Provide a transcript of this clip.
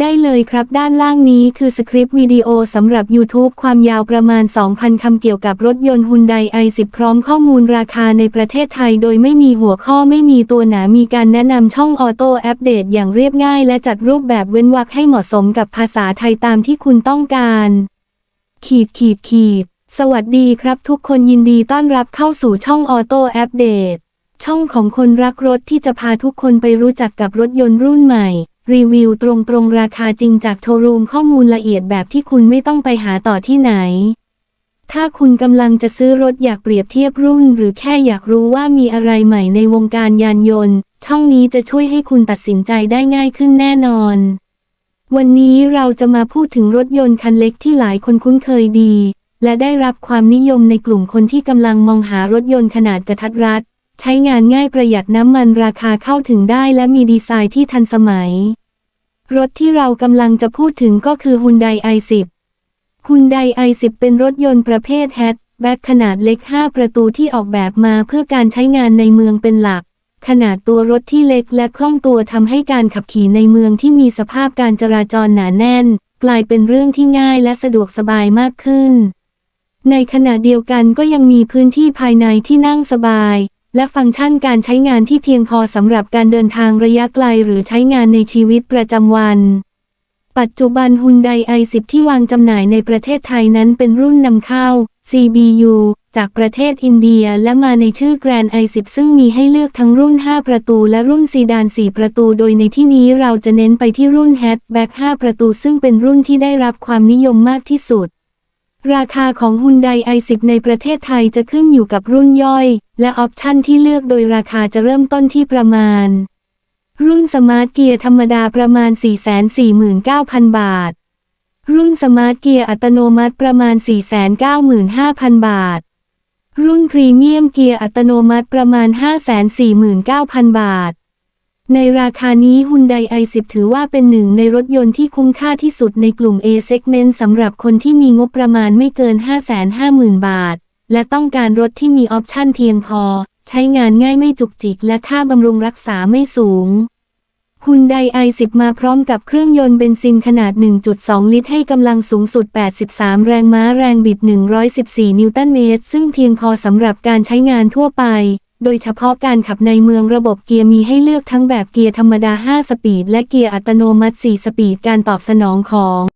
ได้เลยครับด้านล่างนี้คือสคริปต์วิดีโอสำหรับ YouTube ความยาวประมาณ 2,000 คำเกี่ยวกับรถยนต์ Hyundai i10 พร้อมข้อมูลราคาในประเทศไทย โดยไม่มีหัวข้อไม่มีตัวหนา มีการแนะนำช่องออโต้อัปเดตอย่างเรียบง่าย และจัดรูปแบบเว้นวรรคให้เหมาะสมกับภาษาไทยตามที่คุณต้องการ ขีดขีดขีด สวัสดีครับทุกคนยินดีต้อนรับเข้าสู่ช่องออโต้อัปเดตช่องของคนรักรถที่จะพาทุกคนไปรู้จักกับรถยนต์รุ่นใหม่ รีวิวตรงตรงๆราคาจริงจากโชว์รูมข้อมูลละเอียดแบบที่คุณไม่ต้องไปหาต่อที่ไหน ถ้าคุณกำลังจะซื้อรถอยากเปรียบเทียบรุ่น หรือแค่อยากรู้ว่ามีอะไรใหม่ในวงการยานยนต์ ช่องนี้จะช่วยให้คุณตัดสินใจได้ง่ายขึ้นแน่นอน วันนี้เราจะมาพูดถึงรถยนต์คันเล็กที่หลายคนคุ้นเคยดี และได้รับความนิยมในกลุ่มคนที่กำลังมองหารถยนต์ขนาดกระทัดรัด ใช้งานง่ายประหยัดน้ำมันราคาเข้าถึงได้และมีดีไซน์ที่ทันสมัย รถที่เรากำลังจะพูดถึงก็คือ Hyundai i10 Hyundai i10 เป็นรถยนต์ประเภทแฮชแบ็คขนาดเล็ก 5 ประตูที่ออกแบบมาเพื่อการใช้งานในเมืองเป็นหลัก ขนาดตัวรถที่เล็กและคล่องตัวทำให้การขับขี่ในเมืองที่มีสภาพการจราจรหนาแน่น กลายเป็นเรื่องที่ง่ายและสะดวกสบายมากขึ้น ในขณะเดียวกันก็ยังมีพื้นที่ภายในที่นั่งสบาย และฟังก์ชันการใช้งานที่เพียงพอสำหรับการเดินทางระยะไกลหรือใช้งานในชีวิตประจำวัน ปัจจุบัน Hyundai i10 ที่วางจำหน่ายในประเทศไทยนั้นเป็นรุ่นนำเข้า CBU จากประเทศอินเดียและมาในชื่อ Grand i10 ซึ่งมีให้เลือกทั้งรุ่น 5 ประตูและรุ่นซีดาน 4 ประตู โดยในที่นี้เราจะเน้นไปที่รุ่น Hatchback 5ประตู ซึ่งเป็นรุ่นที่ได้รับความนิยมมากที่สุด ราคาของ Hyundai i10 ในประเทศไทยจะขึ้นอยู่กับรุ่นย่อย และออปชันที่เลือกโดยราคาจะเริ่มต้นที่ประมาณ รุ่นสมาร์ทเกียร์ธรรมดาประมาณ 449,000 บาท รุ่นสมาร์ทเกียร์อัตโนมัติประมาณ 495,000 บาท รุ่นพรีเมียมเกียร์อัตโนมัติประมาณ 549,000 บาท ในราคานี้ Hyundai i10 ถือว่าเป็นหนึ่งในรถยนต์ที่คุ้มค่าที่สุดในกลุ่ม A segment สำหรับคนที่มีงบประมาณไม่เกิน 550,000 บาท และต้องการรถที่มีออปชั่นเพียงพอ ใช้งานง่ายไม่จุกจิก และค่าบำรุงรักษาไม่สูง Hyundai i10 มาพร้อมกับเครื่องยนต์เบนซินขนาด 1.2 ลิตรให้กำลังสูงสุด 83 แรงม้าแรงบิด 114 นิวตันเมตร ซึ่งเพียงพอสำหรับการใช้งานทั่วไป โดยเฉพาะการขับในเมืองระบบเกียร์มีให้เลือกทั้งแบบเกียร์ธรรมดา 5 สปีด และเกียร์อัตโนมัติ 4 สปีด การตอบสนองของ